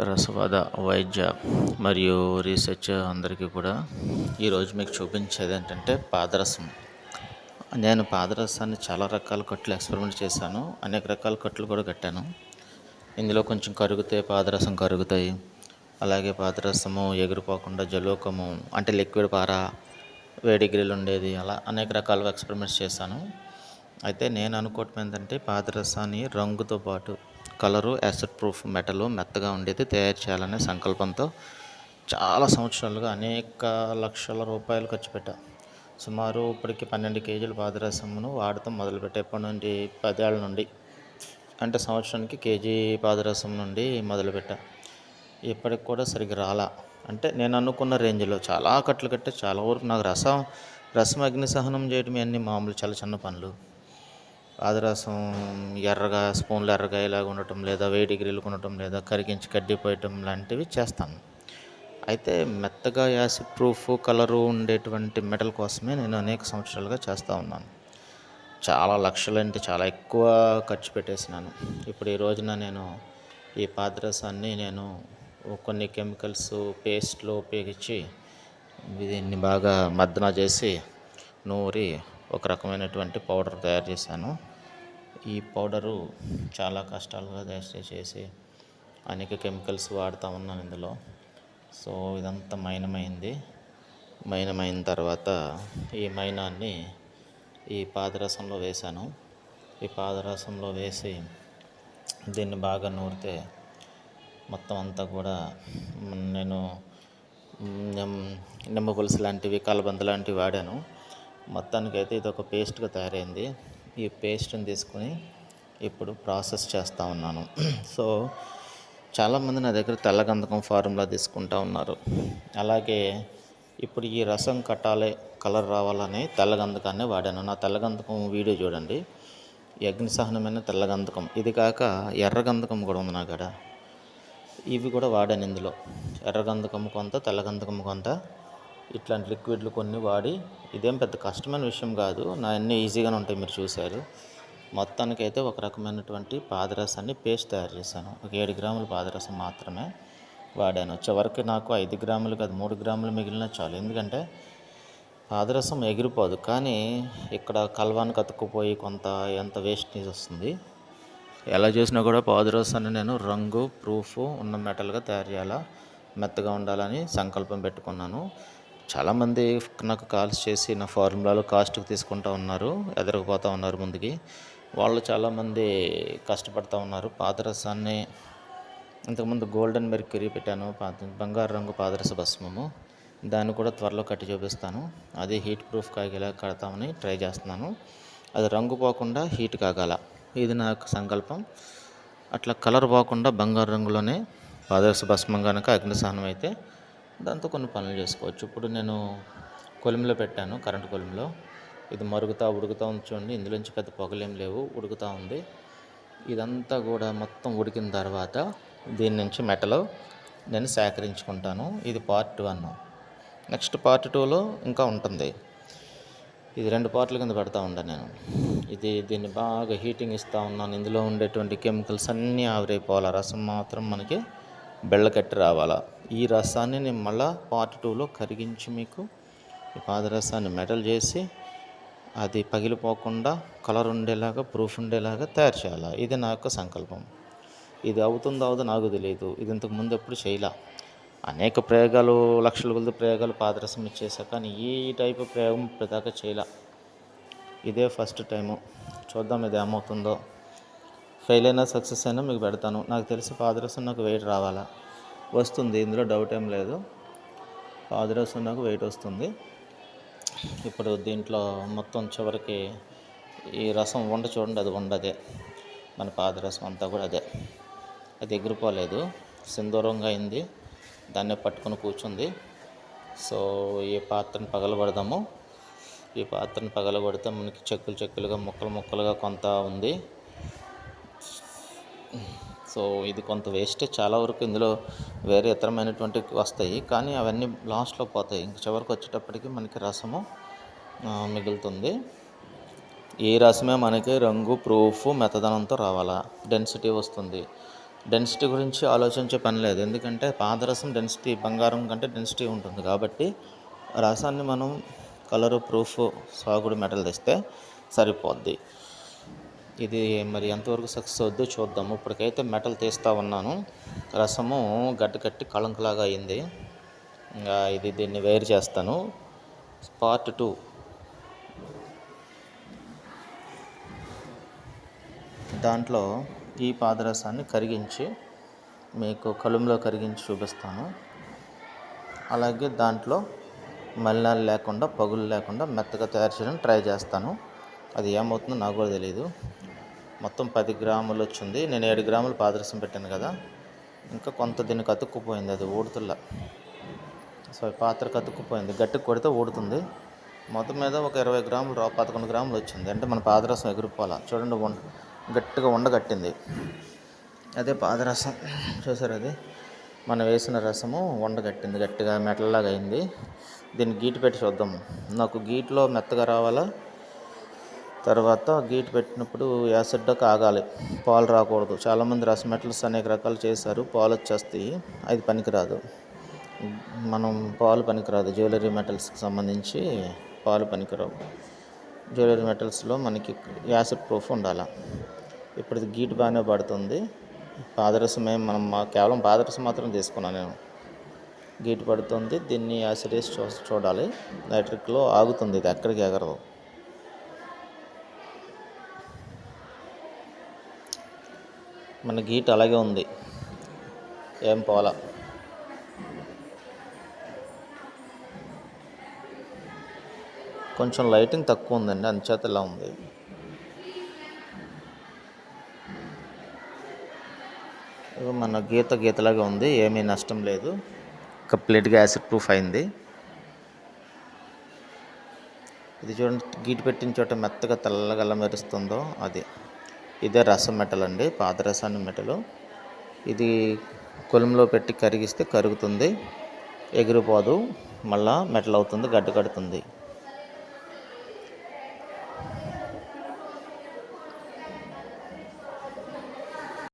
రసవాద వైద్య మరియు రీసెర్చ్ అందరికీ కూడా ఈరోజు మీకు చూపించేది ఏంటంటే పాదరసం. నేను పాదరసాన్ని చాలా రకాల కట్లు ఎక్స్పెరిమెంట్ చేశాను. అనేక రకాల కట్లు కూడా కట్టాను. ఇందులో కొంచెం కరుగుతే పాదరసం కరుగుతాయి. అలాగే పాదరసము ఎగిరిపోకుండా జలోకము అంటే లిక్విడ్ పార వేడి గ్రిల్ ఉండేది అలా అనేక రకాలుగా ఎక్స్పెరిమెంట్స్ చేశాను. అయితే నేను అనుకోవటం ఏంటంటే పాదరసాన్ని రంగుతో పాటు కలరు యాసిడ్ ప్రూఫ్ మెటల్ మెత్తగా ఉండేది తయారు చేయాలనే సంకల్పంతో చాలా సంవత్సరాలుగా అనేక లక్షల రూపాయలు ఖర్చు పెట్టా. సుమారు ఇప్పటికి పన్నెండు కేజీల పాదరసమును వాడటం మొదలుపెట్టేప్పటి నుండి? పదేళ్ళ నుండి. అంటే సంవత్సరానికి కేజీ పాదరసం నుండి మొదలుపెట్టా. ఇప్పటికి కూడా సరిగ్గా రాలా. అంటే నేను అనుకున్న రేంజ్లో చాలా కట్లు కట్టే చాలా వరకు నాకు రసం రసం అగ్ని సహనం చేయడం అన్ని మామూలు చాలా చిన్న పనులు. పాదరసం ఎర్రగా స్పూన్లు ఎర్రగా ఇలాగ ఉండటం లేదా వేడి డిగ్రీలు ఉండటం లేదా కరిగించి కడ్డిపోయటం లాంటివి చేస్తాను అయితే మెత్తగా యాసిడ్ ప్రూఫ్ కలరు ఉండేటువంటి మెటల్ కోసమే నేను అనేక సంవత్సరాలుగా చేస్తూ ఉన్నాను. చాలా లక్షలు అంటే చాలా ఎక్కువ ఖర్చు పెట్టేసినాను. ఇప్పుడు ఈ రోజున నేను ఈ పాదరసాన్ని నేను కొన్ని కెమికల్స్ పేస్ట్లు ఉపయోగించి దీన్ని బాగా మద్దన చేసి నూరి ఒక రకమైనటువంటి పౌడర్ తయారు చేశాను. ఈ పౌడరు చాలా కష్టాలుగా తయారు చేసి అనేక కెమికల్స్ వాడుతూ ఉన్నాను ఇందులో. సో ఇదంతా మైనమైంది. మైనమైన తర్వాత ఈ మైనాన్ని ఈ పాదరసంలో వేశాను. ఈ పాదరసంలో వేసి దీన్ని బాగా నూరితే మొత్తం అంతా కూడా నేను నిమ్మ పులుసు లాంటివి కలబంద లాంటివి వాడాను. మొత్తానికైతే ఇది ఒక పేస్ట్గా తయారైంది. ఈ పేస్ట్ని తీసుకొని ఇప్పుడు ప్రాసెస్ చేస్తూ ఉన్నాను. సో చాలామంది నా దగ్గర తెల్లగంధకం ఫార్ములా తీసుకుంటూ ఉన్నారు. అలాగే ఇప్పుడు ఈ రసం కట్టాలి కలర్ రావాలని తెల్లగంధకాన్ని వాడాను. నా తెల్లగంధకం వీడియో చూడండి. ఈ అగ్ని సహనమైన ఇది కాక ఎర్రగంధకం కూడా ఉంది నా కాడ. ఇవి కూడా వాడాను ఇందులో. ఎర్రగంధకం కొంత తెల్లగంధకం కొంత. ఇట్లాంటి లిక్విడ్లు కొన్ని వాడి ఇదేం పెద్ద కష్టమైన విషయం కాదు. నా అన్నీ ఈజీగానే ఉంటాయి మీరు చూశారు. మొత్తానికైతే ఒక రకమైనటువంటి పాదరసాన్ని పేస్ట్ తయారు చేశాను. ఒక ఏడు గ్రాముల పాదరసం మాత్రమే వాడాను. చివరికి నాకు ఐదు గ్రాములు కాదు మూడు గ్రాములు మిగిలిన చాలు. ఎందుకంటే పాదరసం ఎగిరిపోదు. కానీ ఇక్కడ కల్వానికి అతుక్కుపోయి కొంత ఎంత వేస్టేజ్ వస్తుంది? ఎలా చేసినా కూడా పాదరసాన్ని నేను రంగు ప్రూఫ్ ఉన్న మెటల్గా తయారు చేయాలా? మెత్తగా ఉండాలని సంకల్పం పెట్టుకున్నాను. చాలామంది నాకు కాల్స్ చేసి నా ఫార్ములాలు కాస్ట్కి తీసుకుంటూ ఉన్నారు ఎదరకపోతూ ఉన్నారు ముందుకి. వాళ్ళు చాలామంది కష్టపడుతూ ఉన్నారు. పాదరసాన్ని ఇంతకుముందు గోల్డెన్ మెర్క్యూరీ పెట్టాను బంగారు రంగు పాదరస భస్మము. దాన్ని కూడా త్వరలో కట్టి చూపిస్తాను. అది హీట్ ప్రూఫ్ కాగేలా కడతామని ట్రై చేస్తున్నాను. అది రంగు పోకుండా హీట్ కాగాల. ఇది నాకు సంకల్పం. అట్లా కలర్ పోకుండా బంగారు రంగులోనే పాదరస భస్మం కనుక అగ్నిసహనం అయితే దాంతో కొన్ని పనులు చేసుకోవచ్చు. ఇప్పుడు నేను కొలిమిలో పెట్టాను కరెంటు కొలిమిలో. ఇది మరుగుతా ఉడుకుతూ ఉంది చూడండి. ఇందులోంచి పెద్ద పొగలేం లేవు ఉడుకుతూ ఉంది. ఇదంతా కూడా మొత్తం ఉడికిన తర్వాత దీని నుంచి మెటలో నేను సేకరించుకుంటాను. ఇది పార్ట్ వన్. నెక్స్ట్ పార్ట్ టూలో ఇంకా ఉంటుంది. ఇది రెండు పార్ట్ల కింద పెడతా ఉంటాను నేను. ఇది దీన్ని బాగా హీటింగ్ ఇస్తూ ఉన్నాను. ఇందులో ఉండేటువంటి కెమికల్స్ అన్నీ ఆవిరైపోవాలి. రసం మాత్రం మనకి బెళ్ళకట్టి రావాలా? ఈ రసాన్ని నేను మళ్ళా పార్ట్ టూలో కరిగించి మీకు ఈ పాదరసాన్ని మెటల్ చేసి అది పగిలిపోకుండా కలర్ ఉండేలాగా ప్రూఫ్ ఉండేలాగా తయారు చేయాలి? ఇది నా యొక్క సంకల్పం. ఇది అవుతుందో అవుదో నాకు తెలియదు ఇది ఇంతకు ముందు ఎప్పుడు చేయలే. అనేక ప్రయోగాలు లక్షల కొద్ది ప్రయోగాలు పాదరసం ఇచ్చేసా కానీ ఈ టైపు ప్రయోగం ఇప్పటిదాకా చేయలే. ఇదే ఫస్ట్ టైము చూద్దాం ఇది ఏమవుతుందో. ఫెయిల్ అయినా సక్సెస్ అయినా మీకు పెడతాను. నాకు తెలిసి పాదరసం నాకు వెయిట్ రావాలా? వస్తుంది. ఇందులో డౌట్ ఏం లేదు. పాదరసం నాకు వెయిట్ వస్తుంది. ఇప్పుడు దీంట్లో మొత్తం చివరికి ఈ రసం వండ చూడండి. అది ఉండదే మన పాదరసం అంతా కూడా అదే. అది ఎగిరిపోలేదు. సింధూరంగా అయింది. దాన్నే పట్టుకొని కూర్చుంది. సో ఈ పాత్రను పగలబడదాము ఈ పాత్రను పగలబడితే మనకి చెక్కులు చెక్కులుగా ముక్కలు ముక్కలుగా కొంత ఉంది. సో ఇది కొంత వేస్ట్ చాలా వరకు ఇందులో వేరే ఇతరమైనటువంటి వస్తాయి. కానీ అవన్నీ లాస్ట్లో పోతాయి. ఇంక చివరికి వచ్చేటప్పటికి మనకి రసము మిగులుతుంది. ఈ రసమే మనకి రంగు ప్రూఫ్ మెత్తదనంతో రావాలా? డెన్సిటీ వస్తుంది. డెన్సిటీ గురించి ఆలోచించే పని లేదు. ఎందుకంటే పాదరసం డెన్సిటీ బంగారం కంటే డెన్సిటీ ఉంటుంది. కాబట్టి రసాన్ని మనం కలరు ప్రూఫ్ సాగుడు మెటల్ తెస్తే సరిపోద్ది. ఇది మరి ఎంతవరకు సక్సెస్ అవుద్దో చూద్దాము. ఇప్పటికైతే మెటల్ తీస్తూ ఉన్నాను. రసము గడ్డకట్టి కళంకలాగా అయింది. ఇంకా ఇది దీన్ని వేరు చేస్తాను. Part two. దాంట్లో ఈ పాదరసాన్ని కరిగించి మీకు కలుములో కరిగించి చూపిస్తాను. అలాగే దాంట్లో మలినాలు లేకుండా పగులు లేకుండా మెత్తగా తయారు చేయడానికి ట్రై చేస్తాను. అది ఏమవుతుందో నాకు కూడా తెలియదు మొత్తం పది గ్రాములు వచ్చింది. నేను ఏడు గ్రాములు పాదరసం పెట్టాను కదా. ఇంకా కొంత దీనికి అతుక్కుపోయింది అది ఊడుతుల్లా. సో పాత్ర కతుక్కుపోయింది. గట్టి కొడితే ఊడుతుంది. మొత్తం మీద ఒక ఇరవై గ్రాములు పదకొండు గ్రాములు వచ్చింది. అంటే మన పాదరసం ఎగిరిపోవాలా. చూడండి ఉండ గట్టిగా ఉండగట్టింది అదే పాదరసం. చూసారు అది? మనం వేసిన రసము ఉండగట్టింది గట్టిగా మెటల్లాగా అయింది. దీన్ని గీటు పెట్టి చూద్దాము. నాకు గీట్లో మెత్తగా రావాలా? తర్వాత గీట్ పెట్టినప్పుడు యాసిడ్ కాగాలి పాలు రాకూడదు. చాలామంది రస మెటల్స్ అనేక రకాలు చేశారు. పాలు వచ్చేస్తాయి అది పనికిరాదు. మనం పాలు పనికిరాదు. జ్యువెలరీ మెటల్స్కి సంబంధించి పాలు పనికిరావు. జ్యువెలరీ మెటల్స్లో మనకి యాసిడ్ ప్రూఫ్ ఉండాలి. ఇప్పుడు గీట్ బాగానే పడుతుంది. పాదరసమే మనం మా- కేవలం పాదరసం మాత్రం తీసుకున్నాను నేను. గీట్ పడుతుంది. దీన్ని యాసిడ్ వేసి చూ చూడాలి. నైట్రిక్లో ఆగుతుంది. ఇది ఎక్కడికి ఎగరదు. మన గీట్ అలాగే ఉంది. ఏం పోలా కొంచెం లైటింగ్ తక్కువ ఉందండి అంచేత ఇలా ఉంది. మన గీత గీతలాగా ఉంది ఏమీ నష్టం లేదు. కంప్లీట్గా యాసిడ్ ప్రూఫ్ అయింది. ఇది చూడండి గీటు పెట్టిన చోట మెత్తగా తెల్లగా ఎలా మెరుస్తుందో అది. ఇదే రసం మెటల్ అండి పాదరసాన్ని మెటలు. ఇది కొలంలో పెట్టి కరిగిస్తే కరుగుతుంది ఎగిరిపోదు మళ్ళా మెటల్ అవుతుంది గడ్డ కడుతుంది.